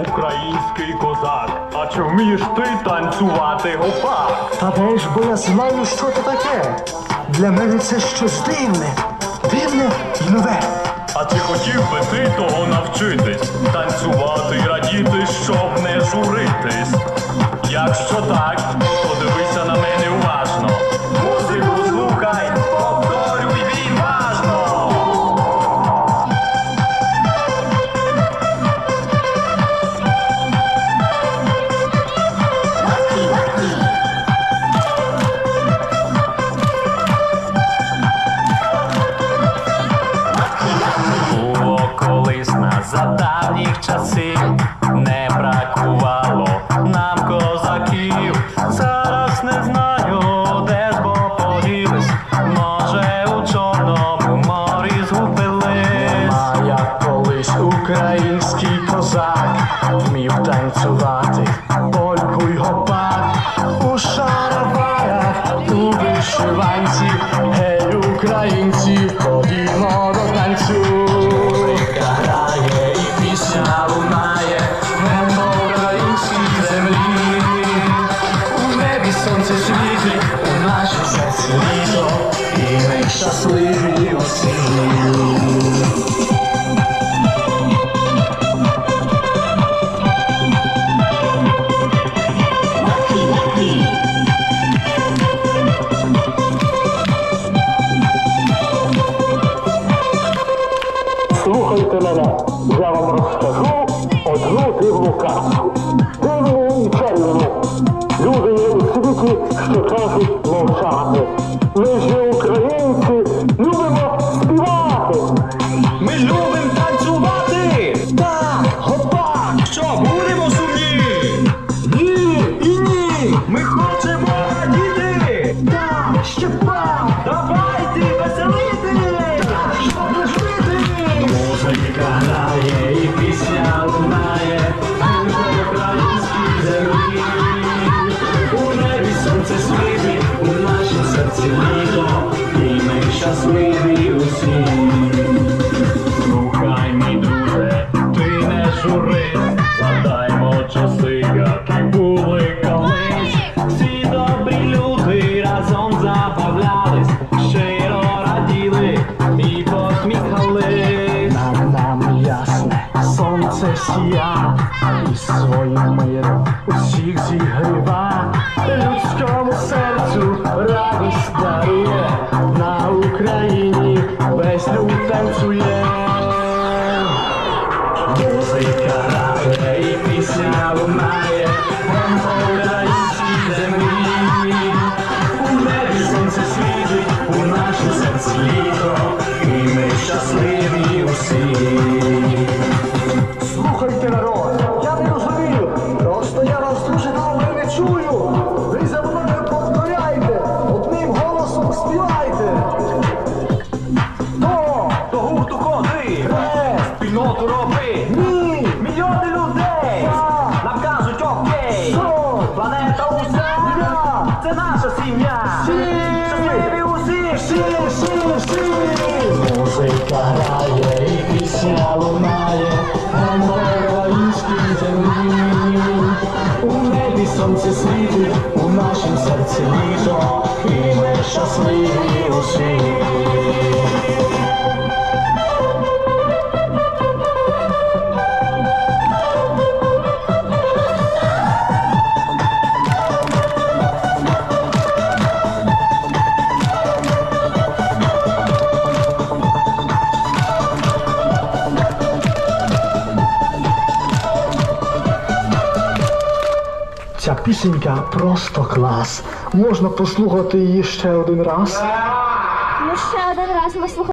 український козак. А чи вмієш ти танцювати гопак? Та де ж, бо я знаю, що це таке. Для мене це щось дивне, дивне і нове. А чи хотів би ти того навчитись? Танцювати і радіти, щоб не журитись? Якщо так, то дивися на мене колись давніх часів, не бракувало нам козаків. Зараз не знаю, де ж бо поділись. Може, у Чорному морі згубились. А як колись український козак вмів танцювати літо, і ми щасливі усі. Слухайте мене, я вам розкажу одну дивну казку. Ми хочемо радіти! Так, ще пак! Давайте веселити! Щоб не жити! Музика грає і пісня лунає землі. У небі сонце світить, у нашім серці літо, і ми щасливі усі. Слухай, мій друже, ти не жури, сонце сія, і своїм миром усіх зігріва, людському серцю радість дарує, на Україні весь люд танцює. Музика радує і пісня лунає чую. Ви за мною повторяйте, одним голосом співайте. То, До гурту ходи, спільноту роби, ні, мільйони людей. Нам кажуть окей, що, планета уся, Я. це наша сім'я, Всі. щасливі усі, всі, всі, всі. Музика грає і пісня лунає, сонце світить, у нашому серці літо, і ми щасливі усі. Ця пісенька просто клас. Можна послухати її ще один раз. Ну ще один раз ми слухаємо.